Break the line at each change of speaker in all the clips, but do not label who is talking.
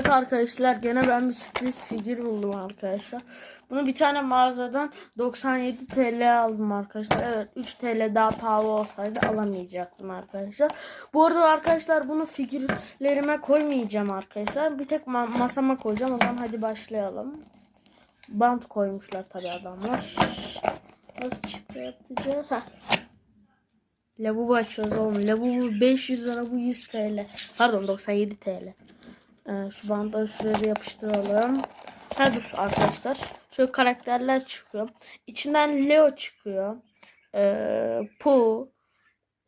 Evet arkadaşlar gene ben bir sürpriz figür buldum arkadaşlar. Bunu bir tane mağazadan 97 TL aldım arkadaşlar. Evet 3 TL daha pahalı olsaydı alamayacaktım arkadaşlar. Bu arada arkadaşlar bunu figürlerime koymayacağım arkadaşlar. Bir tek ma- masama koyacağım. O zaman hadi başlayalım. Bant koymuşlar tabi adamlar. Nasıl çıkartacağız? Heh. Labubu açıyoruz oğlum. Labubu 500 lira bu 100 TL. Pardon 97 TL. Ee, şu bantları şuraya bir yapıştıralım. Ha dur arkadaşlar. Şöyle karakterler çıkıyor. İçinden Leo çıkıyor. Ee, Pooh.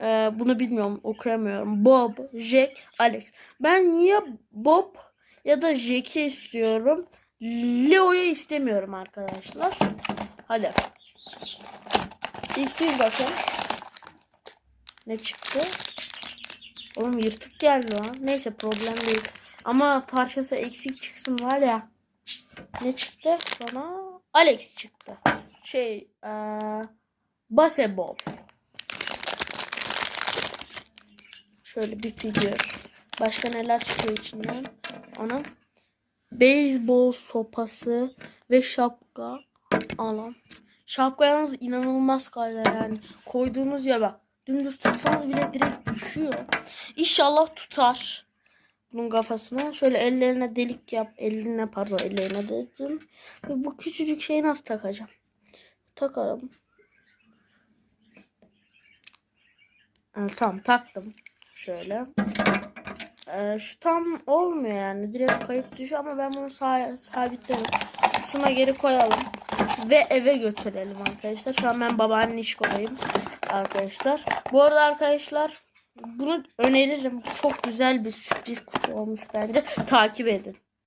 Ee, bunu bilmiyorum okuyamıyorum. Bob, Jack, Alex. Ben niye Bob ya da Jack'i istiyorum. Leo'yu istemiyorum arkadaşlar. Hadi. İlk siz bakın. Ne çıktı? Oğlum yırtık geldi lan. Neyse problem değil. Ama parçası eksik çıksın var ya. Ne çıktı bana? Alex çıktı. Şey, eee Baseball. Şöyle bir figür. Başka neler çıkıyor içinden? Ana. Beyzbol sopası ve şapka. Alan. Şapka yalnız inanılmaz kayda yani. Koyduğunuz yer bak. Dümdüz tutsanız bile direkt düşüyor. İnşallah tutar. Bunun kafasına şöyle ellerine delik yap. Eline pardon ellerine dedim. Ve bu küçücük şeyi nasıl takacağım? Takarım. Evet, tamam taktım. Şöyle. Ee, şu tam olmuyor yani. Direkt kayıp düşüyor ama ben bunu sağ, sabitlerim. Kutusuna geri koyalım. Ve eve götürelim arkadaşlar. Şu an ben babaanne iş koyayım arkadaşlar. Bu arada arkadaşlar bunu öneririm. Çok güzel bir sürpriz kutu olmuş bence. Takip edin.